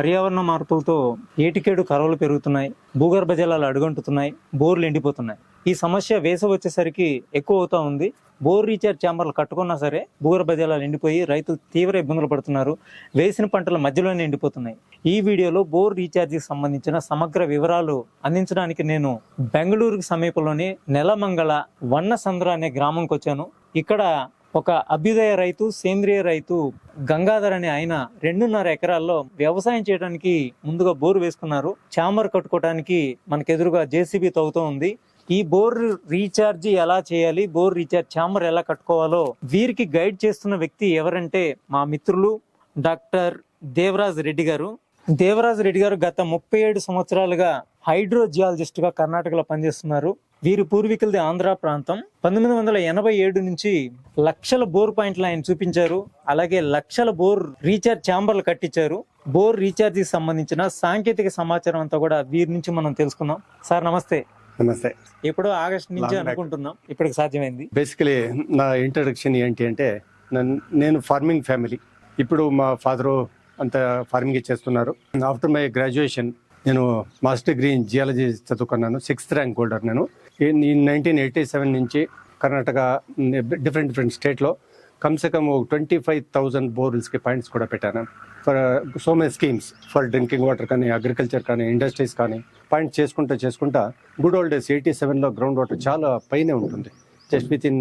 పర్యావరణ మార్పులతో ఏటికేడు కరవలు పెరుగుతున్నాయి భూగర్భ జలాలు అడుగంటుతున్నాయి బోర్లు ఎండిపోతున్నాయి. ఈ సమస్య వేసవి వచ్చేసరికి ఎక్కువ అవుతా ఉంది. బోర్ రీచార్జ్ ఛాంబర్లు కట్టుకున్నా సరే భూగర్భ జలాలు ఎండిపోయి రైతులు తీవ్ర ఇబ్బందులు పడుతున్నారు. వేసిన పంటల మధ్యలోనే ఎండిపోతున్నాయి. ఈ వీడియోలో బోర్ రీఛార్జ్కి సంబంధించిన సమగ్ర వివరాలు అందించడానికి నేను బెంగళూరుకి సమీపంలోని నెలమంగళ వన్నసంద్ర అనే గ్రామంకి వచ్చాను ఇక్కడ ఒక అభ్యుదయ రైతు సేంద్రియ రైతు గంగాధర్ అనే ఆయన రెండున్నర ఎకరాల్లో వ్యవసాయం చేయడానికి ముందుగా బోర్ వేసుకున్నారు. చాంబర్ కట్టుకోవడానికి మనకు ఎదురుగా జేసీబీ తవ్వుతూ ఉంది. ఈ బోర్ రీఛార్జ్ ఎలా చేయాలి? బోర్ రీఛార్జ్ చాంబర్ ఎలా కట్టుకోవాలో వీరికి గైడ్ చేస్తున్న వ్యక్తి ఎవరంటే మా మిత్రులు డాక్టర్ దేవరాజ్ రెడ్డి గారు. దేవరాజ్ రెడ్డి గారు గత ముప్పై ఏడు సంవత్సరాలుగా హైడ్రోజియాలజిస్ట్గా కర్ణాటకలో పనిచేస్తున్నారు. వీరి పూర్వీకులది ఆంధ్ర ప్రాంతం. పంతొమ్మిది వందల ఎనభై ఏడు నుంచి లక్షల బోర్ పాయింట్లు ఆయన చూపించారు. అలాగే లక్షల బోర్ రీఛార్జ్ ఛాంబర్లు కట్టించారు. బోర్ రీఛార్జ్కి సంబంధించిన సాంకేతిక సమాచారం అంతా కూడా వీరి నుంచి మనం తెలుసుకుందాం. సార్ నమస్తే. నమస్తే. ఇప్పుడు ఆగస్ట్ నుంచి. అనుకుంటున్నాం. ఇప్పటికి సాధ్యమైంది. బేసికలీ నా ఇంట్రడక్షన్ ఏంటి అంటే నన్- ఫార్మింగ్ ఫ్యామిలీ ఇప్పుడు మా ఫాదరు అంత ఫార్మింగ్ చేస్తున్నారు. ఆఫ్టర్ మై గ్రాడ్యుయేషన్ నేను మాస్టర్ డిగ్రీ ఇన్ జియాలజీ చదువుకున్నాను. సిక్స్త్ ర్యాంక్ హోల్డర్ నేను. నైన్టీన్ ఎయిటీ సెవెన్ నుంచి కర్ణాటక డిఫరెంట్ డిఫరెంట్ స్టేట్లో కమ్సే కమ్ ట్వంటీ ఫైవ్ థౌజండ్ బోర్వెల్స్కి పాయింట్స్ కూడా పెట్టాను. For so many schemes for drinking water కానీ అగ్రికల్చర్ కానీ ఇండస్ట్రీస్ కానీ పాయింట్ చేసుకుంటా చేసుకుంటా గుడ్ ఓల్డ్ డేస్ ఎయిటీ సెవెన్లో గ్రౌండ్ వాటర్ చాలా పైనే ఉంటుంది. Just with in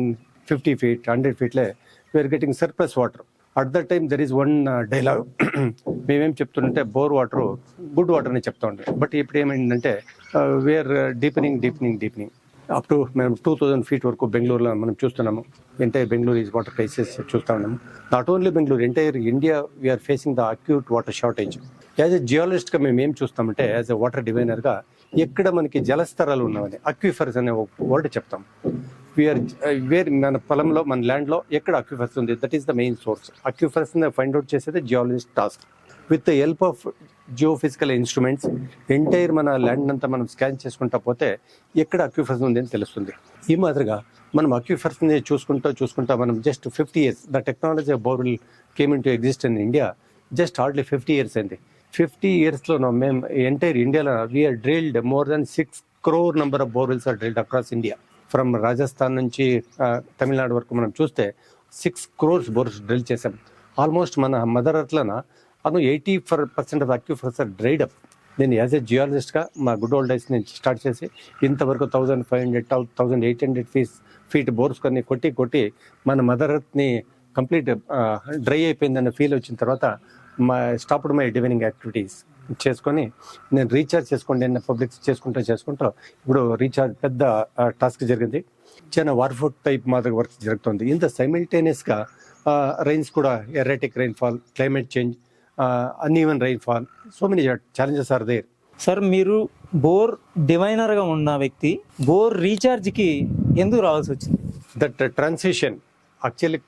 fifty feet hundred ఫీట్లే we are getting surplus water at the time there is one dialogue మేమేం చెప్తుంటే బోర్ వాటర్ గుడ్ వాటర్ అని చెప్తా ఉండే. బట్ ఇప్పుడు ఏమైందంటే we are deepening deepening deepening up to మేము టూ థౌజండ్ ఫీట్ వరకు బెంగళూరులో మనం చూస్తున్నాము. Entire Bengaluru is water crisis చూస్తా ఉన్నాము. Not only Bengaluru entire India we are facing the acute water shortage as a జియాలజిస్ట్గా మేము ఏం చూస్తామంటే యాజ్ ఎ వాటర్ డివైనర్గా ఎక్కడ మనకి జలస్తరాలు ఉన్నామని అక్విఫర్స్ అనే ఒక వర్డ్ చెప్తాం. వీఆర్ వేర్ uh, మన పొలంలో మన ల్యాండ్లో ఎక్కడ అక్విఫర్స్ ఉంది? That is the main source aquifers find out చేసేది geologist task with the help of geophysical instruments entire మన ల్యాండ్ అంతా మనం స్కాన్ చేసుకుంటా పోతే ఎక్కడ అక్యూఫర్స్ ఉంది అని తెలుస్తుంది. ఈ మాదిరిగా మనం అక్విఫర్స్ని చూసుకుంటా చూసుకుంటా మనం just fifty years the technology of borewell came in to exist in India just hardly fifty years అయింది ఫిఫ్టీ ఇయర్స్లో మేము ఎంటైర్ ఇండియాలో we are drilled more than six crore number of borewells are drilled across India from Rajasthan నుంచి తమిళనాడు వరకు మనం చూస్తే six crores bores drill చేసాం almost మన మదర్ అర్త్లన అను eighty four percent of aquifers are dried up. నేను యాజ్ ఎ జియాలజిస్ట్గా మా గుడ్ ఓల్డ్ డేస్ నేను స్టార్ట్ చేసి ఇంతవరకు thousand five hundred thousand eight hundred fees feet బోర్స్కొని కొట్టి కొట్టి మన మదర్ ఎర్త్ని కంప్లీట్ డ్రై అయిపోయిందన్న ఫీల్ వచ్చిన తర్వాత మా స్టాప్డ్ మై డివైనింగ్ యాక్టివిటీస్ చేసుకొని నేను రీఛార్జ్ చేసుకోండి నేను పబ్లిక్ చేసుకుంటూ చేసుకుంటూ ఇప్పుడు రీఛార్జ్ పెద్ద టాస్క్ జరిగింది. చిన్న వార్ఫుడ్ టైప్ మాదిరి వర్క్ జరుగుతుంది. ఇంత సైమిల్టేనియస్గా రైన్స్ కూడా erratic rainfall climate change uneven rainfall so many challenges are there sir మీరు బోర్ డివైనర్గా ఉన్న వ్యక్తి బోర్ రీఛార్జ్కి ఎందుకు రావాల్సి వచ్చింది? దట్ ట్రాన్సిషన్ యాక్చువల్లీ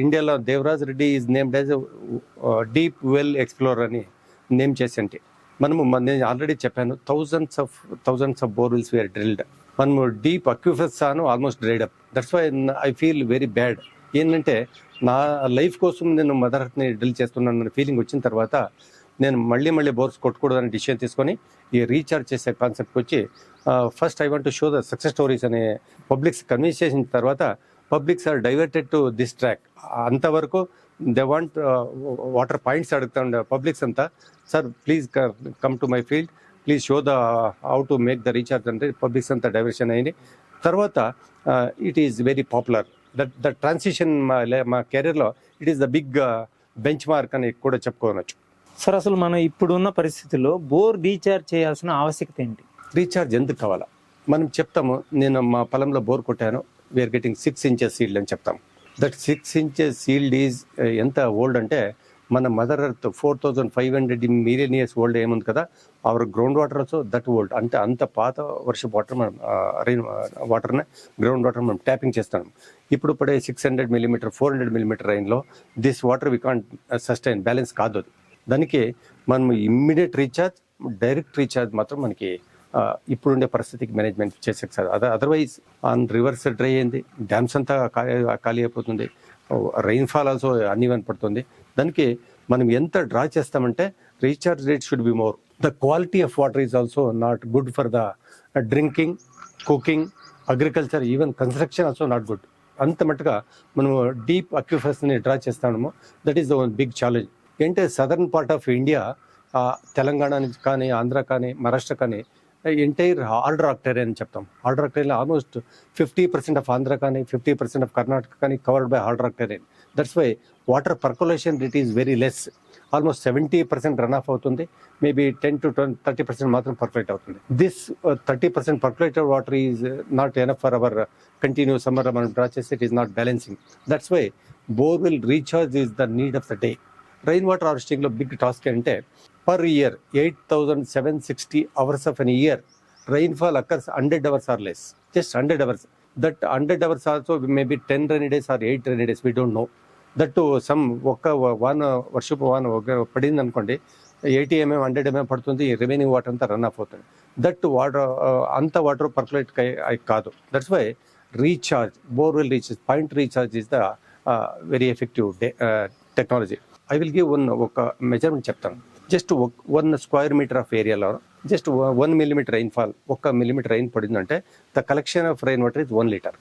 ఇండియాలో Devaraj Reddy is named as deep well explore అని నేమ్ చేసంటే. మనము మన- నేను ఆల్రెడీ చెప్పాను thousands of thousands of borewells were drilled మనము డీప్ అక్యూఫెస్ ఆను almost dried up that's why I feel very bad ఏంటంటే నా లైఫ్ కోసం నేను మదర్ని డీల్ చేస్తున్నాను ఫీలింగ్ వచ్చిన తర్వాత నేను మళ్ళీ మళ్ళీ బోర్స్ కొట్టకూడదని డిసిషన్ తీసుకొని ఈ రీఛార్జ్ చేసే కాన్సెప్ట్కి వచ్చి first I want to show the success stories అనే పబ్లిక్స్ కన్విన్స్ చేసిన తర్వాత publics are diverted to this track అంతవరకు దే వాంట్ వాటర్ పాయింట్స్ అడుగుతా ఉండే పబ్లిక్స్ అంతా. Sir please come to my field please show the how to make the recharge అంటే publics అంతా diversion అయింది. తర్వాత it is very popular that the transition మా లే- మా కెరీర్లో it is the big benchmark అని కూడా చెప్పుకోవచ్చు. సార్ అసలు మనం ఇప్పుడున్న పరిస్థితుల్లో బోర్ రీఛార్జ్ చేయాల్సిన ఆవశ్యకత ఏంటి? రీఛార్జ్ ఎందుకు కావాలా? మనం చెప్తాము నేను మా పొలంలో బోర్ కొట్టాను we are getting six inches sealed అని చెప్తాం that six inches sealed is ఎంత ఓల్డ్ అంటే మన mother earth four thousand five hundred million years old ఏముంది కదా? Our ground water also that old అంటే అంత పాత వర్షపు వాటర్ మనం రైన్ వాటర్ని గ్రౌండ్ వాటర్ మనం ట్యాపింగ్ చేస్తాం ఇప్పుడు పడే six hundred millimetre four hundred millimetre రైన్లో this water we can't sustain balance కాదు అది దానికి మనం ఇమ్మీడియట్ రీఛార్జ్ డైరెక్ట్ రీఛార్జ్ మాత్రం మనకి ఇప్పుడుండే పరిస్థితికి మేనేజ్మెంట్ చేసేది సార్. అదే అదర్వైజ్ ఆన్ రివర్స్ డ్రై అయింది. డ్యామ్స్ అంతా ఖాళీ ఖాళీ అయిపోతుంది. రైన్ఫాల్ ఆల్సో అన్ఈవెన్ పడుతుంది. దానికి మనం ఎంత డ్రా చేస్తామంటే recharge rate should be more the quality of water is also not good for the drinking cooking agriculture even construction also not good అంత మట్టుగా మనము డీప్ అక్యూఫర్స్ని డ్రా చేస్తాము that is the one big challenge ఏంటంటే southern part of India Telangana నుంచి కానీ ఆంధ్ర కానీ మహారాష్ట్ర కానీ ఎంటైర్ హార్డ్ ఆక్టరీ అని చెప్తాం. Hard rock almost fifty percent of Andhra కానీ ఫిఫ్టీ పర్సెంట్ ఆఫ్ కర్ణాటక కానీ covered by hard ఆక్టరీ that's why water percolation rate is very less almost seventy percent run off అవుతుంది. Maybe ten to twenty thirty percent మాత్రం percolate అవుతుంది. This thirty percent percolated water is not enough for our continue summer మనం draw చేస్తే it is not balancing that's why borewell recharge is the need of the day rain water హార్వెస్టింగ్లో big task అంటే per year eight thousand seven sixty hours of an year rainfall occurs 100 hours or less. Just 100 hours. That 100 hours also maybe 10 rainy days or 8 rainy days we don't know. That some uh, ఒక్క వాన్ వర్షపు వాన్ ఒక పడింది అనుకోండి eighty MM hundred MM పడుతుంది remaining water అంతా run off అవుతుంది. దట్ వాటర్ uh, అంత వాటర్ పర్కులేట్ కాదు. That's why recharge borewell recharge point recharge is the very effective technology I will give one ఒక మెజర్మెంట్ చెప్తాను. Just one square metre of ఏరియాలో just one millimetre rainfall ఒక్క millimetre rain పడిందంటే the collection of rain water is one litre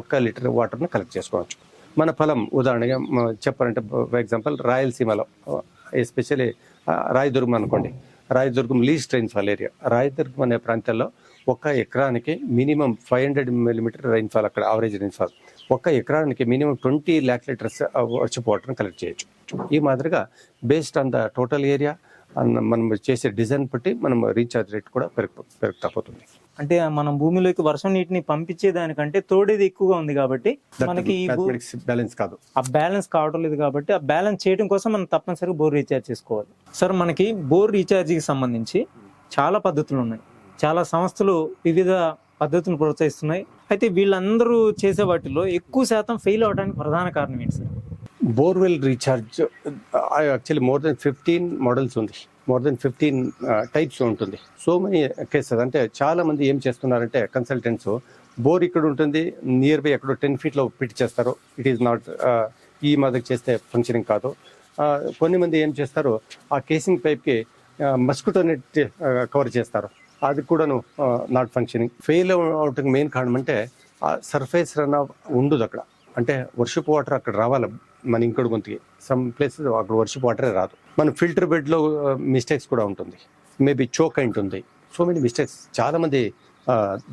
ఒక్క litre వాటర్ని collect చేసుకోవచ్చు. మన పొలం ఉదాహరణగా చెప్పాలంటే ఫర్ ఎగ్జాంపుల్ రాయలసీమలో ఎస్పెషల్లీ రాయదుర్గం అనుకోండి. Rayadurgam least rainfall area Rayadurgam అనే ప్రాంతాల్లో ఒక ఎకరానికి minimum five hundred millimetre rainfall అక్కడ ఆవరేజ్ రైన్ఫాల్ ఒక ఎకరానికి మినిమం ట్వంటీ ల్యాక్ లీటర్స్ వర్షపు వాటర్ని కలెక్ట్ చేయొచ్చు. ఈ మాదిరిగా based on the total area మనం చేసే డిజైన్ బట్టి మనం రీఛార్జ్ రేట్ కూడా పెరుగు పెరుగుతా పోతుంది. అంటే మనం భూమిలోకి వర్షం నీటిని పంపించే దానికంటే తోడేది ఎక్కువగా ఉంది కాబట్టి మనకి బ్యాలెన్స్ కాదు. ఆ బ్యాలెన్స్ కావడం లేదు కాబట్టి ఆ బ్యాలెన్స్ చేయడం కోసం మనం తప్పనిసరిగా బోర్ రీఛార్జ్ చేసుకోవాలి. సార్ మనకి బోర్ రీఛార్జ్కి సంబంధించి చాలా పద్ధతులు ఉన్నాయి. చాలా సంస్థలు వివిధ పద్ధతులను ప్రోత్సహిస్తున్నాయి. అయితే వీళ్ళందరూ చేసే వాటిలో ఎక్కువ శాతం ఫెయిల్ అవడానికి ప్రధాన కారణం ఏంటి sir borewell recharge actually more than fifteen models ఉంది. మోర్ దెన్ ఫిఫ్టీన్ టైప్స్ ఉంటుంది. సో మెనీ కేసెస్ అంటే చాలా మంది ఏం చేస్తున్నారంటే కన్సల్టెంట్స్ బోర్ ఇక్కడ ఉంటుంది నియర్ బై ఎక్కడో టెన్ ఫీట్లో పిట్ చేస్తారు. ఇట్ ఈస్ నాట్ ఈ మాదిరి చేస్తే ఫంక్షనింగ్ కాదు. కొన్ని మంది ఏం చేస్తారు ఆ కేసింగ్ పైప్కి మస్కిటో నెట్ కవర్ చేస్తారు. అది కూడాను నాట్ ఫంక్షనింగ్ ఫెయిల్ అవడానికి మెయిన్ కారణం అంటే ఆ సర్ఫేస్ రన్ ఉండదు అక్కడ. అంటే వర్షపు వాటర్ అక్కడ రావాలి. మన ఇంకోటి గొంతుకి సమ్ ప్లేసెస్ అక్కడ వర్షపు వాటరే రాదు. మన ఫిల్టర్ బెడ్లో మిస్టేక్స్ కూడా ఉంటుంది. మేబీ చోక్ అయి ఉంటుంది సో మెనీ మిస్టేక్స్ చాలా మంది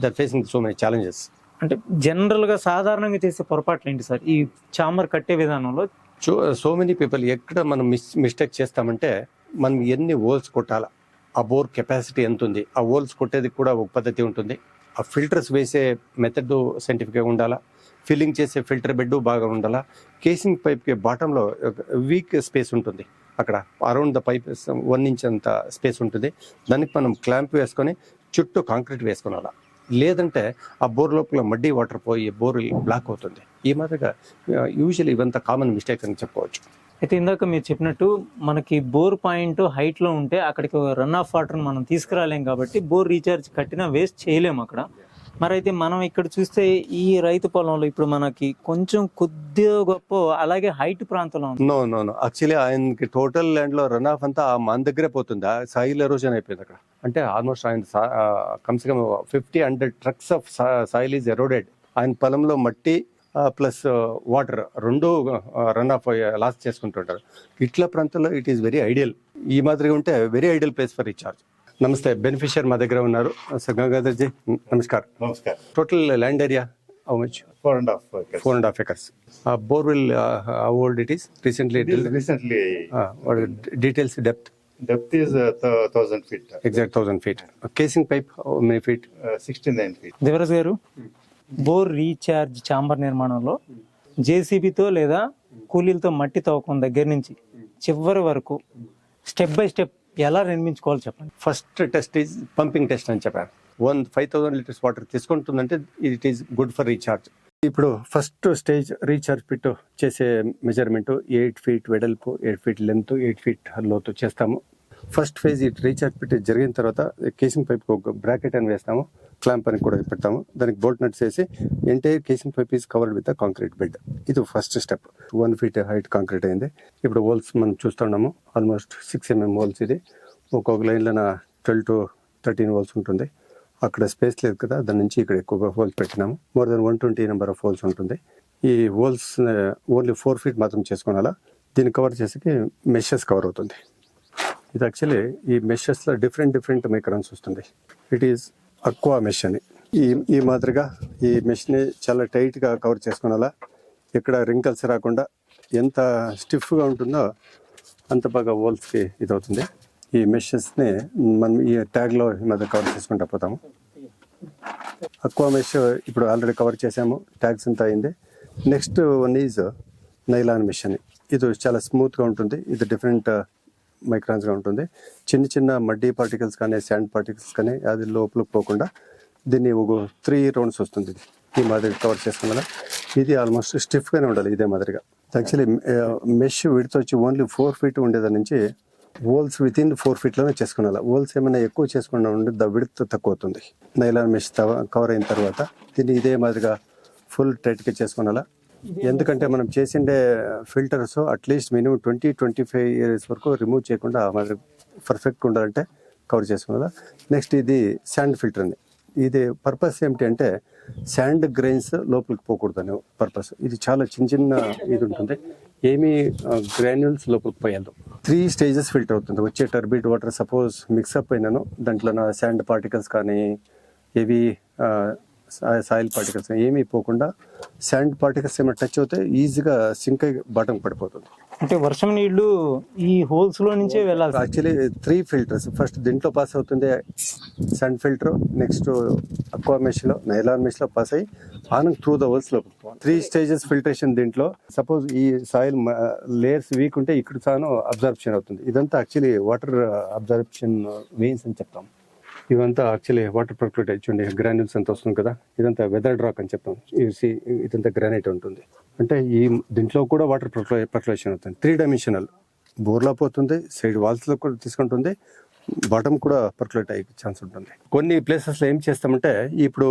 they're facing so many challenges అంటే జనరల్గా సాధారణంగా చేసే పొరపాట్లు ఏంటి సార్? ఈ చాంబర్ కట్టే విధానంలో సో సో మెనీ పీపుల్ ఎక్కడ మనం మిస్ మిస్టేక్ చేస్తామంటే మనం ఎన్ని హోల్స్ కొట్టాలా? ఆ బోర్ కెపాసిటీ ఎంత ఉంది? ఆ హోల్స్ కొట్టేది కూడా ఒక పద్ధతి ఉంటుంది. ఆ ఫిల్టర్స్ వేసే మెథడ్ సైంటిఫిక్గా ఉండాలా? ఫిల్లింగ్ చేసే ఫిల్టర్ బెడ్ బాగా ఉండాలా? కేసింగ్ పైప్కి బాటంలో వీక్ స్పేస్ ఉంటుంది. అక్కడ around the pipe one inch అంత స్పేస్ ఉంటుంది. దానికి మనం క్లాంప్ వేసుకొని చుట్టూ కాంక్రీట్ వేసుకోవాలా లేదంటే ఆ బోర్ లోపల మడ్డీ వాటర్ పోయి బోర్ బ్లాక్ అవుతుంది. ఈ మాదిరిగా యూజువల్ ఇవంత కామన్ మిస్టేక్స్ అని చెప్పుకోవచ్చు. అయితే ఇందాక మీరు చెప్పినట్టు మనకి బోర్ పాయింట్ హైట్లో ఉంటే అక్కడికి రన్ ఆఫ్ వాటర్ మనం తీసుకురాలేం కాబట్టి బోర్ రీఛార్జ్ కట్టినా వేస్ట్ చేయలేము అక్కడ. మరి అయితే మనం ఇక్కడ చూస్తే ఈ రైతు పొలంలో ఇప్పుడు మనకి కొంచెం కొద్దిగా గొప్ప అలాగే హైట్ ప్రాంతంలో నో నో నో. యాక్చువల్లీ ఆయనకి టోటల్ ల్యాండ్లో రన్ ఆఫ్ అంతా మన దగ్గరే పోతుంది? ఆ సాయిల్ ఎరోజన్ అయిపోయింది అక్కడ. అంటే ఆల్మోస్ట్ ఆయన సా- కమ్సే come fifty hundred trucks of soil is eroded ఆయన పొలంలో మట్టి ప్లస్ వాటర్ రెండు రన్ ఆఫ్ లాస్ చేసుకుంటుంటారు. ఇట్ల ప్రాంతంలో ఇట్ ఈస్ వెరీ ఐడియల్ ఈ మాదిరిగా ఉంటే very ideal place for recharge నమస్తే బెనిఫిషియర్ మా దగ్గర ఉన్నారు సార్ గంగాధర్ జీ నమస్కారం namaskar total land area four and half four and a half acres. Uh, borewell, uh, how old it is? Recently drilled. Recently Uh, what are the details, depth, depth is thousand feet exact feet. Uh, casing pipe, how many feet? Sixty nine feet Devaraj garu bore recharge chamber నిర్మాణంలో జేసీబీతో లేదా కూలీలతో మట్టి తవ్వకం దగ్గర నుంచి చివరి వరకు step by step ఎలా నిర్మించుకోవాలి చెప్పండి? First test is pumping test అని చెప్పాను one five thousand litres water తీసుకుంటుందంటే it is good for recharge ఇప్పుడు ఫస్ట్ స్టేజ్ రీఛార్జ్ పిట్ చేసే మెజర్మెంట్ ఎయిట్ ఫీట్ వెడల్పు eight feet length eight feet లోతు చేస్తాము. ఫస్ట్ ఫేజ్ ఈ రీఛార్జ్ పిట్ జరిగిన తర్వాత కేసింగ్ పైప్ ఒక బ్రాకెట్ అని వేస్తాము. క్లాంప్ అని కూడా పెట్టాము. దానికి బోల్ట్ నట్స్ వేసి entire casing pipe is covered with concrete bed ఇది first step one feet height concrete అయింది. ఇప్పుడు హోల్స్ మనం చూస్తున్నాము ఆల్మోస్ట్ సిక్స్ ఎంఎం హోల్స్ ఇది. ఒక్కొక్క లైన్లో ట్వెల్వ్ టు థర్టీన్ హోల్స్ ఉంటుంది. అక్కడ స్పేస్ లేదు కదా దాని నుంచి ఇక్కడ ఎక్కువగా హోల్స్ పెట్టినాము. More than one twenty number of holes ఉంటుంది. ఈ హోల్స్ ఓన్లీ ఫోర్ ఫీట్ మాత్రం చేసుకోవాలా దీన్ని కవర్ చేసి మెషెస్ కవర్ అవుతుంది. ఇది యాక్చువల్లీ ఈ మెషెస్లో డిఫరెంట్ డిఫరెంట్ మైక్రాన్స్ వస్తుంది. ఇట్ ఈస్ అక్వా మెష్ అని. ఈ ఈ మాదిరిగా ఈ మెష్ని చాలా టైట్గా కవర్ చేసుకునేలా ఇక్కడ రింకల్స్ రాకుండా ఎంత స్టిఫ్గా ఉంటుందో అంత బాగా వోల్స్కి ఇది అవుతుంది ఈ మెషెస్ని మనం ఈ ట్యాగ్లో ఈ మధ్య కవర్ చేసుకుంటా పోతాము. అక్వా మెష్ ఇప్పుడు ఆల్రెడీ కవర్ చేసాము. ట్యాగ్స్ అంతా అయింది. Next one is nylon mesh అని. ఇది చాలా స్మూత్గా ఉంటుంది. ఇది డిఫరెంట్ మైక్రాన్స్గా ఉంటుంది. చిన్న చిన్న మడ్డీ పార్టికల్స్ కానీ శాండ్ పార్టికల్స్ కానీ అది లోపలికి పోకుండా దీన్ని ఒక త్రీ రౌండ్స్ వస్తుంది. ఇది ఈ మాదిరి కవర్ చేసుకున్న ఇది ఆల్మోస్ట్ స్టిఫ్గానే ఉండాలి ఇదే మాదిరిగా. యాక్చువల్లీ మెష్ విడితో వచ్చి ఓన్లీ ఫోర్ ఫీట్ ఉండేదాని నుంచి హోల్స్ విత్ ఇన్ ఫోర్ ఫీట్లోనే చేసుకున్నాను హోల్స్ ఏమైనా ఎక్కువ చేసుకున్నా ఉంటే ద విడత్ తక్కువ అవుతుంది నైలాన్ మెష్ కవర్ అయిన తర్వాత దీన్ని ఇదే మాదిరిగా ఫుల్ టైట్గా చేసుకున్నాలా ఎందుకంటే మనం చేసిండే filters at least minimum twenty twenty five years వరకు రిమూవ్ చేయకుండా మరి పర్ఫెక్ట్ పర్ఫెక్ట్గా ఉండాలంటే కవర్ చేసుకున్నదా నెక్స్ట్ ఇది శాండ్ ఫిల్టర్ అని ఇది పర్పస్ ఏమిటి అంటే శాండ్ గ్రెయిన్స్ లోపలికి పోకూడదు అనే పర్పస్ ఇది చాలా చిన్న చిన్న ఇది ఉంటుంది. ఏమీ గ్రాన్యూల్స్ లోపలికి పోయాలి త్రీ స్టేజెస్ ఫిల్టర్ అవుతుంది. వచ్చే టర్బిడ్ వాటర్ సపోజ్ మిక్సప్ అయినాను దాంట్లో నా శాండ్ పార్టికల్స్ కానీ ఏవి సాయిల్ పార్టికల్స్ ఏమీ పోకుండా శాండ్ పార్టికల్స్ ఏమైనా టచ్ అవుతే ఈజీగా సింక్ అయి బాటం పడిపోతుంది. అంటే వర్షం నీళ్ళు ఈ హోల్స్లో నుంచే వెళ్ళాలి యాక్చువల్లీ త్రీ ఫిల్టర్స్. ఫస్ట్ దీంట్లో పాస్ అవుతుంది సన్ ఫిల్టర్ నెక్స్ట్ అక్వా మెష్లో నైలాన్ మెష్లో పాస్ అయ్యి ఆన్ త్రూ ద వర్ల్స్లో త్రీ స్టేజెస్ ఫిల్టరేషన్ దీంట్లో. సపోజ్ ఈ సాయిల్ లేయర్స్ వీక్ ఉంటే ఇక్కడ చాను అబ్జర్ప్షన్ అవుతుంది. ఇదంతా యాక్చువల్లీ వాటర్ అబ్జర్ప్షన్ వెయిన్స్ అని చెప్తాం. ఇవంతా యాక్చువల్లీ వాటర్ ప్రొక్లూట్ చూడండి గ్రాన్యూల్స్ అంత వస్తుంది కదా ఇదంతా వెదర్ డ్రాక్ అని చెప్తాం. ఇవి ఇదంతా గ్రానైట్ ఉంటుంది. అంటే ఈ దీంట్లో కూడా వాటర్ ప్రొక్లేషన్ అవుతుంది. త్రీ డైమెన్షనల్ బోర్లా పోతుంది సైడ్ వాల్స్లో కూడా తీసుకుంటుంది బాటమ్ కూడా పర్కులేట్ అయ్యే ఛాన్స్ ఉంటుంది. కొన్ని ప్లేసెస్లో ఏం చేస్తామంటే ఇప్పుడు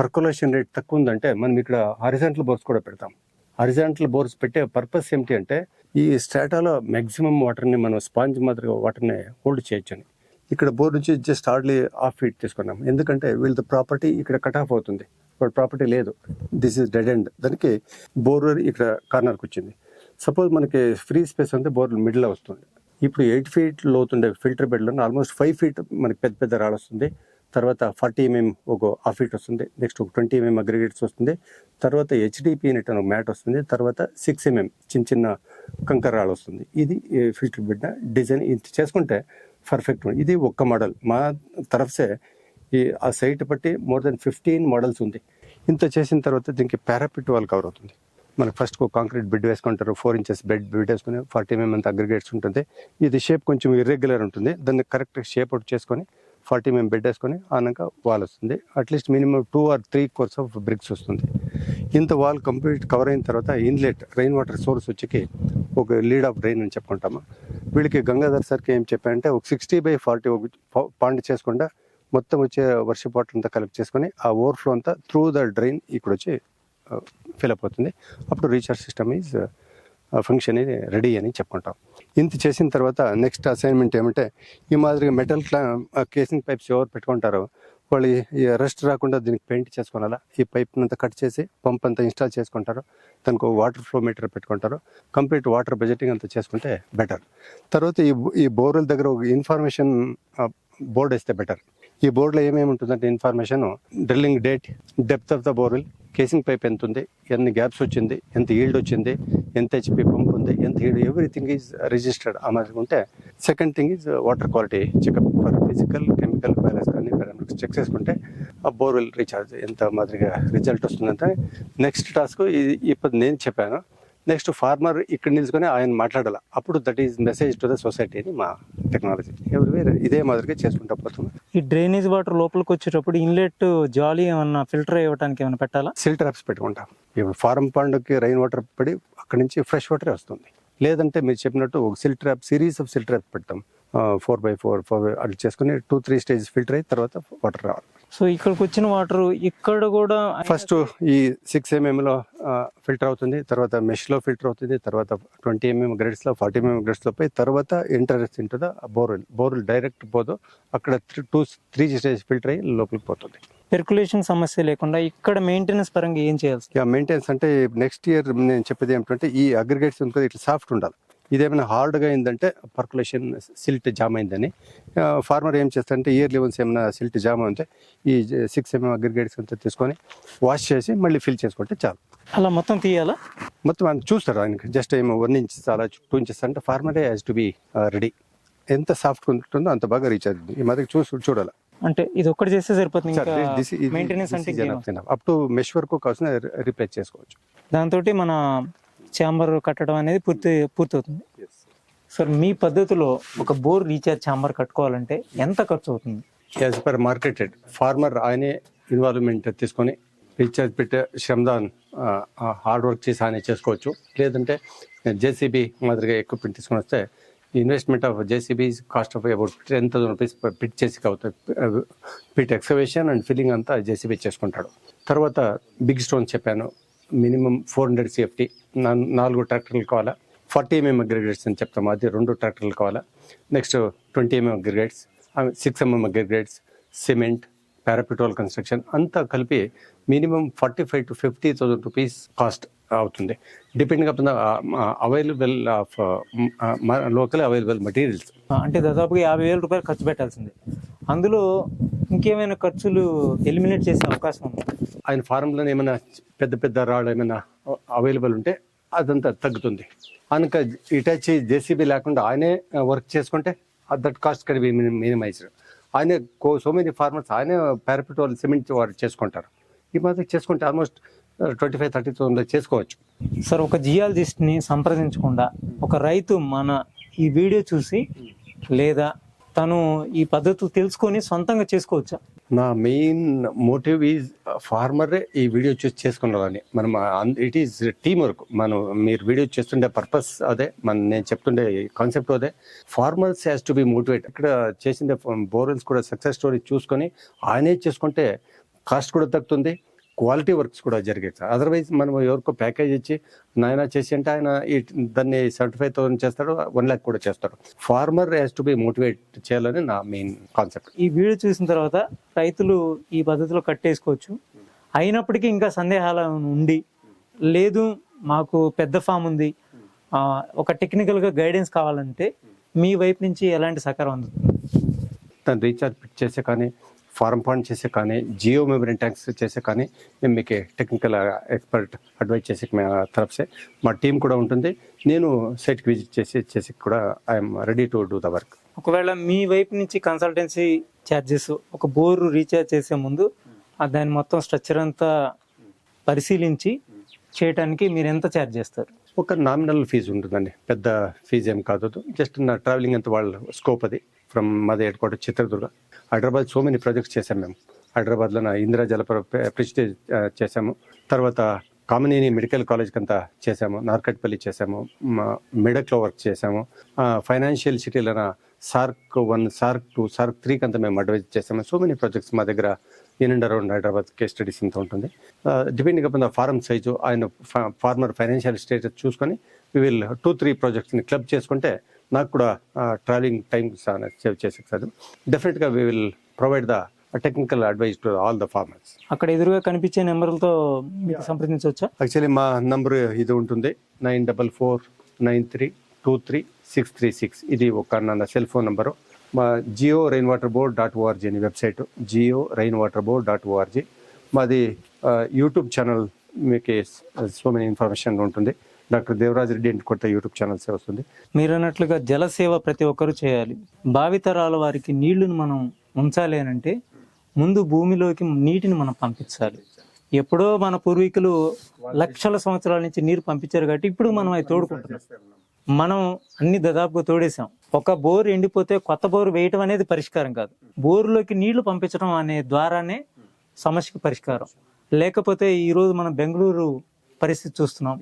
పర్కులేషన్ రేట్ తక్కువ ఉందంటే మనం ఇక్కడ హారిజాంటల్ బోర్స్ కూడా పెడతాం. హారిజాంటల్ బోర్స్ పెట్టే పర్పస్ ఏమిటి అంటే ఈ స్టాటాలో మ్యాక్సిమం వాటర్ని మనం స్పాంజ్ మాదిరిగా వాటర్ని హోల్డ్ చేయొచ్చని. ఇక్కడ బోర్ నుంచి జస్ట్ హార్డ్లీ హాఫ్ ఫీట్ తీసుకున్నాం. ఎందుకంటే వీళ్ళ ప్రాపర్టీ ఇక్కడ కట్ ఆఫ్ అవుతుంది. వాళ్ళ ప్రాపర్టీ లేదు. దిస్ ఇస్ డెడ్ ఎండ్ దానికి బోర్ ఇక్కడ కార్నర్కి వచ్చింది. సపోజ్ మనకి ఫ్రీ స్పేస్ అంటే బోర్ మిడిల్ వస్తుంది. ఇప్పుడు ఎయిట్ ఫీట్ లోతుండే ఫిల్టర్ బెడ్లో ఆల్మోస్ట్ ఫైవ్ ఫీట్ మనకి పెద్ద పెద్ద రాళ్ళు వస్తుంది. తర్వాత ఫార్టీ ఎంఎం ఒక హాఫ్ ఫీట్ వస్తుంది. నెక్స్ట్ ఒక ట్వంటీ ఎంఎం అగ్రిగేట్స్ వస్తుంది. తర్వాత హెచ్డిపి నెట్ అని ఒక మ్యాట్ వస్తుంది. తర్వాత సిక్స్ ఎంఎం చిన్న చిన్న కంకర రాళ్ళు వస్తుంది. ఇది ఫిల్టర్ బెడ్ డిజైన్ ఇది చేసుకుంటే పర్ఫెక్ట్ ఇది ఒక్క మోడల్ మా తరఫసే ఈ ఆ సైట్ బట్టి మోర్ దెన్ ఫిఫ్టీన్ మోడల్స్ ఉంది. ఇంత చేసిన తర్వాత దీనికి పారాపిట్ వాల్ కవర్ అవుతుంది. మనకు ఫస్ట్ కాంక్రీట్ బెడ్ వేసుకుంటారు ఫోర్ ఇంచెస్ బెడ్ బెడ్ వేసుకుని ఫార్టీ ఎంఎం అంత అగ్రిగేట్స్ ఉంటుంది. ఇది షేప్ కొంచెం ఇర్రెగ్యులర్ ఉంటుంది. దాన్ని కరెక్ట్ షేప్ అవుట్ చేసుకొని ఫార్టీ ఎంఎం బెడ్ వేసుకొని ఆనాక వాల్ వస్తుంది. At least minimum two or three courses of bricks వస్తుంది. ఇంత వాల్ కంప్లీట్ కవర్ అయిన తర్వాత ఇన్లెట్ రెయిన్ వాటర్ సోర్స్ వచ్చి ఒక లీడ్ ఆఫ్ డ్రైన్ అని చెప్పుకుంటాము. వీళ్ళకి గంగాధర్ సార్కి ఏం చెప్పారంటే ఒక సిక్స్టీ బై ఫార్టీ ఒక పాండ్ చేసుకుంటా మొత్తం వచ్చే వర్షపు వాటర్ అంతా కలెక్ట్ చేసుకొని ఆ ఓవర్ఫ్లో అంతా త్రూ ద డ్రైన్ ఇక్కడ వచ్చి ఫిలప్ అవుతుంది. అప్పుడు రీఛార్జ్ సిస్టమ్ ఈజ్ ఫంక్షన్ ఇది రెడీ అని చెప్పుకుంటాం. ఇంత చేసిన తర్వాత నెక్స్ట్ అసైన్మెంట్ ఏమంటే ఈ మాదిరిగా మెటల్ క్లా కేసింగ్ పైప్స్ ఎవరు పెట్టుకుంటారో వాళ్ళు ఈ రెస్ట్ రాకుండా దీనికి పెయింట్ చేసుకోవాలా? ఈ పైప్ అంతా కట్ చేసి పంప్ అంతా ఇన్స్టాల్ చేసుకుంటారు. దానికి వాటర్ ఫ్లో మీటర్ పెట్టుకుంటారు. కంప్లీట్ వాటర్ బడ్జెటింగ్ అంతా చేసుకుంటే బెటర్ తర్వాత ఈ ఈ బోర్వెల్ దగ్గర ఒక ఇన్ఫర్మేషన్ బోర్డ్ వేస్తే బెటర్ ఈ బోర్డులో ఏమేమి ఉంటుందంటే information drilling date depth of the borewell casing pipe ఎంత ఉంది ఎన్ని గ్యాప్స్ వచ్చింది ఎంత ఈల్డ్ వచ్చింది ఎంత హెచ్పి పంప్ ఉంది ఎంత ఈల్డ్ ఎవ్రీథింగ్ ఈజ్ రిజిస్టర్డ్ ఆ ఉంటే second thing is water quality checkup for physical chemical balance కానీ పారామీటర్స్ చెక్ చేసుకుంటే ఆ బోర్వెల్ రీఛార్జ్ ఎంత మాదిరిగా రిజల్ట్ వస్తుందంటే నెక్స్ట్ టాస్క్ ఇది ఇప్పుడు నేను చెప్పాను. నెక్స్ట్ ఫార్మర్ ఇక్కడ నిలుచుకొని ఆయన మాట్లాడాలి. అప్పుడు that is message to the society అని మా టెక్నాలజీ ఎవరి ఇదే మాదిరిగా చేసుకుంటా పోతున్నాం. ఈ డ్రైనేజ్ వాటర్ లోపలికి వచ్చేటప్పుడు ఇన్లెట్ జాలీ ఏమన్నా ఫిల్టర్ అయ్యడానికి ఏమైనా పెట్టాలా? సిల్ ట్రాప్స్ పెట్టుకుంటాం. ఇప్పుడు ఫారం పండుకి రైన్ వాటర్ పడి అక్కడి నుంచి ఫ్రెష్ వాటర్ వస్తుంది. లేదంటే మీరు చెప్పినట్టు ఒక silt trap series of silt trap పెడతాం ఫోర్ బై ఫోర్ ఫోర్ అట్లా చేసుకుని టూ త్రీ స్టేజ్ ఫిల్టర్ అయిన తర్వాత వాటర్ రావాలి. సో ఇక్కడికి వచ్చిన వాటర్ ఇక్కడ కూడా ఫస్ట్ ఈ సిక్స్ ఎంఎం లో ఫిల్టర్ అవుతుంది తర్వాత మెష్లో ఫిల్టర్ అవుతుంది తర్వాత ట్వంటీ ఎంఎం గ్రేడ్స్లో ఫార్టీ ఎంఎం గ్రేడ్స్లో పోయి తర్వాత ఎంటరెస్ట్ ఇంటుందా బోర్వెల్ బోర్వెల్ డైరెక్ట్ పోదు అక్కడ టూ త్రీ స్టేజ్ ఫిల్టర్ అయ్యి లోపలికి పోతుంది. పెర్కులేషన్ సమస్య లేకుండా ఇక్కడ మెయింటెనెన్స్ పరంగా ఏం చేయాల్సి ఇక మెయింటెనెన్స్ అంటే నెక్స్ట్ ఇయర్ నేను చెప్పేది ఏమిటంటే ఈ అగ్రిగేట్స్ ఉంది కదా ఇట్లా సాఫ్ట్ ఉండాలి. ఇదేమైనా హార్డ్గా అయిందంటే పర్కులేషన్ సిల్ట్ జామ్ అయిందని. ఫార్మర్ ఏం చేస్తారంటే ఇయర్లీ వన్స్ ఏమైనా సిల్ట్ జామ్ ఉంటే ఈ సిక్స్ ఎంఎం అగ్రిగేట్స్ అంతా తీసుకొని వాష్ చేసి మళ్ళీ ఫిల్ చేసుకుంటే చాలు. అలా మొత్తం తీయాలా? మొత్తం ఆయన చూస్తారు ఆయనకి జస్ట్ ఏమో వన్ ఇంచ్ అలా టూ ఇంచెస్ అంటే ఫార్మరే హ్యాస్ టు బి రెడీ ఎంత సాఫ్ట్ ఉంటుందో అంత బాగా రీచ్ అవుతుంది. ఈ మధ్య చూసి చూడాలి? అంటే ఇది ఒక్కటి చేస్తే సరిపోతుంది మెయింటెనెన్స్ అంటే అప్ టు మెష్ వరకు కావాల్సిన రిప్లేస్ చేసుకోవచ్చు. దాంతో మన ఛాంబర్ కట్టడం అనేది పూర్తి పూర్తవుతుంది. సార్ మీ పద్ధతిలో ఒక బోర్ రీఛార్జ్ ఛాంబర్ కట్టుకోవాలంటే ఎంత ఖర్చు అవుతుంది? యాజ్ పర్ మార్కెటెడ్ ఫార్మర్ ఆయనే ఇన్వాల్వ్మెంట్ తీసుకొని రీఛార్జ్ పెట్టే శ్రమదాన్ హార్డ్ వర్క్ చేసి ఆయన చేసుకోవచ్చు. లేదంటే జేసీబీ మాదిరిగా ఎక్విప్మెంట్ తీసుకొని వస్తే investment of JCB cost of about ten thousand rupees pit చేసి అవుతుంది పిట్ ఎక్స్కవేషన్ అండ్ ఫిల్లింగ్ అంతా జేసీబీ చేసుకుంటాడు. తర్వాత బిగ్ స్టోన్ చెప్పాను మినిమం ఫోర్ హండ్రెడ్ సిఎఫ్టీ నాలుగు ట్రాక్టర్లు కావాలా? ఫార్టీ ఎంఎం అగ్రిగేట్స్ అని చెప్తాము అది రెండు ట్రాక్టర్లు కావాలా? Next twenty MM aggregates six MM aggregates cement పారాపిటోల్ construction అంతా కలిపి minimum forty five to fifty thousand rupees cost అవుతుంది. Depending up available of local available materials అంటే దాదాపుగా యాభై వేల రూపాయలు ఖర్చు పెట్టాల్సిందే. అందులో ఇంకేమైనా ఖర్చులు ఎలిమినేట్ చేసే అవకాశం ఉంది? ఆయన ఫారంలో ఏమైనా పెద్ద పెద్ద రాళ్ళు ఏమైనా అవైలబుల్ ఉంటే అదంతా తగ్గుతుంది. ఆయనక ఇటాచి జేసీబీ లేకుండా ఆయనే వర్క్ చేసుకుంటే దట్ కాస్ట్ కడి మినిమైజ్డ్ ఆయనే సో మెనీ ఫార్మర్స్ ఆయనే పారాపిటోల్ సిమెంట్ వారు చేసుకుంటారు. ఈ మాదిరి చేసుకుంటే ఆల్మోస్ట్ ట్వంటీ ఫైవ్ థర్టీ థౌసండ్లో చేసుకోవచ్చు. సార్ ఒక జియాలజిస్ట్ని సంప్రదించకుండా ఒక రైతు మన ఈ వీడియో చూసి లేదా తను ఈ పద్ధతులు తెలుసుకొని సొంతంగా చేసుకోవచ్చా? నా మెయిన్ మోటివ్ ఈజ్ ఫార్మరే ఈ వీడియో చూసి చేసుకున్నారని మనం ఇట్ ఈస్ టీమ్ వర్క్. మనం మీరు వీడియో చేస్తుండే పర్పస్ అదే మన నేను చెప్తుండే కాన్సెప్ట్ అదే. Farmers has to be motivate ఇక్కడ చేసిన బోర్వెల్స్ కూడా సక్సెస్ స్టోరీ చూసుకొని ఆయనే చేసుకుంటే కాస్ట్ కూడా తగ్గుతుంది. క్వాలిటీ వర్క్స్ కూడా జరిగాయి సార్. అదర్వైజ్ మనం ఎవరికో ప్యాకేజ్ ఇచ్చి నాయన చేసి అంటే ఆయన ఈ దాన్ని సెవెంటీ ఫైవ్ థౌసండ్ చేస్తాడు వన్ ల్యాక్ కూడా చేస్తాడు. Farmer has to be motivate చేయాలని నా మెయిన్ కాన్సెప్ట్ ఈ వీడియో చూసిన తర్వాత రైతులు ఈ పద్ధతిలో కట్టేసుకోవచ్చు. అయినప్పటికీ ఇంకా సందేహాలు ఉండి లేదు మాకు పెద్ద ఫామ్ ఉంది. ఒక టెక్నికల్గా గైడెన్స్ కావాలంటే మీ వైపు నుంచి ఎలాంటి సహకారం అందుతుంది? దాన్ని రీఛార్జ్ పిట్ చేసే కానీ ఫారం పాయింట్ చేసే కానీ జియో మెమరీ ట్యాంక్స్ చేసే కానీ మేము మీకు టెక్నికల్ ఎక్స్పర్ట్ అడ్వైజ్ చేసే మా తరఫే మా టీం కూడా ఉంటుంది. నేను సైట్కి విజిట్ చేసి చేసి కూడా I'm ready to do the work ఒకవేళ మీ వైపు నుంచి కన్సల్టెన్సీ ఛార్జెస్ ఒక బోర్ రీఛార్జ్ చేసే ముందు దాని మొత్తం స్ట్రక్చర్ అంతా పరిశీలించి చేయడానికి మీరు ఎంత ఛార్జ్ చేస్తారు? ఒక నామినల్ ఫీజు ఉంటుందండి. పెద్ద ఫీజు ఏం కాదు జస్ట్ నా ట్రావెలింగ్ అంత వాళ్ళ స్కోప్ అది. ఫ్రమ్ మాది head quarter Chitradurga Hyderabad so many projects చేశాం మేము. హైదరాబాద్లో ఇందిరా జలపర ప్రెస్టేజ్ చేశాము. తర్వాత కామినేని మెడికల్ కాలేజ్కి అంతా చేశాము. నార్కట్పల్లి చేశాము. మా- మెడక్లో వర్క్ చేశాము. ఫైనాన్షియల్ సిటీలన సార్క్ వన్ సార్క్ టూ సార్క్ త్రీకి అంతా మేము అడ్వైజ్ చేసాము సో మెనీ ప్రాజెక్ట్స్ మా దగ్గర in and around Hyderabad case studies ఇంత ఉంటుంది. Depending up the farm size ఆయన ఫార్మర్ ఫైనాన్షియల్ స్టేటస్ చూసుకొని వి విల్ టూ త్రీ ప్రాజెక్ట్స్ని క్లబ్ చేసుకుంటే నాకు కూడా ట్రావెలింగ్ టైం సేవ్ చేసే సార్. డెఫినెట్గా we will provide the technical advice to all the farmers అక్కడ ఎదురుగా కనిపించే నెంబర్లతో సంప్రదించవచ్చా? యాక్చువల్లీ మా నంబర్ ఇది ఉంటుంది nine double four nine three two three six three six ఇది ఒక నా సెల్ ఫోన్ నంబరు మా geo rain water board dot ORG అని website geo rain water board dot ORG మాది యూట్యూబ్ ఛానల్ మీకు సో మెనీ ఇన్ఫర్మేషన్ ఉంటుంది. Doctor Devaraj Reddy అని కొత్త యూట్యూబ్ ఛానల్సే వస్తుంది. మీరు అన్నట్లుగా జలసేవ ప్రతి ఒక్కరూ చేయాలి. భావితరాల వారికి నీళ్ళను మనం ఉంచాలి అని అంటే ముందు భూమిలోకి నీటిని మనం పంపించాలి. ఎప్పుడో మన పూర్వీకులు లక్షల సంవత్సరాల నుంచి నీరు పంపించారు కాబట్టి ఇప్పుడు మనం అవి తోడుకుంటున్నాం. మనం అన్ని దాదాపుగా తోడేసాం ఒక బోర్ ఎండిపోతే కొత్త బోర్ వేయటం అనేది పరిష్కారం కాదు. బోరులోకి నీళ్ళు పంపించడం అనే ద్వారానే సమస్యకు పరిష్కారం. లేకపోతే ఈరోజు మనం బెంగళూరు పరిస్థితి చూస్తున్నాం.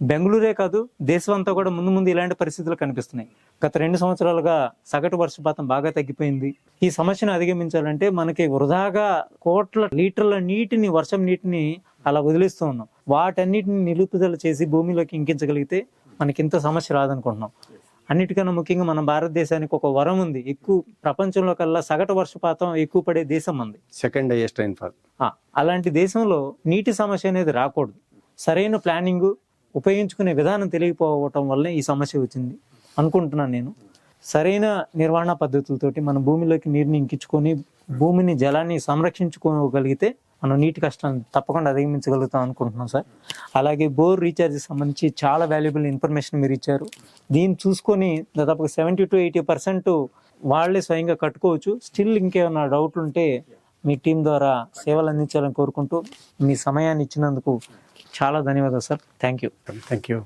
బెంగళూరే కాదు దేశం అంతా కూడా ముందు ముందు ఇలాంటి పరిస్థితులు కనిపిస్తున్నాయి. గత రెండు సంవత్సరాలుగా సగటు వర్షపాతం బాగా తగ్గిపోయింది. ఈ సమస్యను అధిగమించాలంటే మనకి వృధాగా కోట్ల లీటర్ల నీటిని వర్షం నీటిని అలా వదిలేస్తూ ఉన్నాం. వాటన్నిటిని నిలుపుదల చేసి భూమిలోకి ఇంకించగలిగితే మనకి ఇంత సమస్య రాదనుకుంటున్నాం. అన్నిటికన్నా ముఖ్యంగా మన భారతదేశానికి ఒక వరం ఉంది. ఎక్కువ ప్రపంచంలో కల్లా సగటు వర్షపాతం ఎక్కువ పడే దేశం ఉంది సెకండ్ హైయెస్ట్ రైన్ఫాల్ ఆ, అలాంటి దేశంలో నీటి సమస్య అనేది రాకూడదు. సరైన ప్లానింగ్ ఉపయోగించుకునే విధానం తెలియకపోవటం వల్లే ఈ సమస్య వచ్చింది అనుకుంటున్నాను నేను. సరైన నిర్వహణ పద్ధతులతోటి మన భూమిలోకి నీరుని ఇంకించుకొని భూమిని జలాన్ని సంరక్షించుకోగలిగితే మనం నీటి కష్టాన్ని తప్పకుండా అధిగమించగలుగుతాం అనుకుంటున్నాం సార్. అలాగే బోర్ రీఛార్జ్ సంబంధించి చాలా వాల్యుబుల్ ఇన్ఫర్మేషన్ మీరు ఇచ్చారు. దీన్ని చూసుకొని దాదాపుగా సెవెంటీ టు ఎయిటీ పర్సెంట్ వాళ్ళే స్వయంగా కట్టుకోవచ్చు. స్టిల్ ఇంకేమైనా డౌట్లు ఉంటే మీ టీం ద్వారా సేవలు అందించాలని కోరుకుంటూ మీ సమయాన్ని ఇచ్చినందుకు చాలా ధన్యవాదాలు sir. Thank you thank you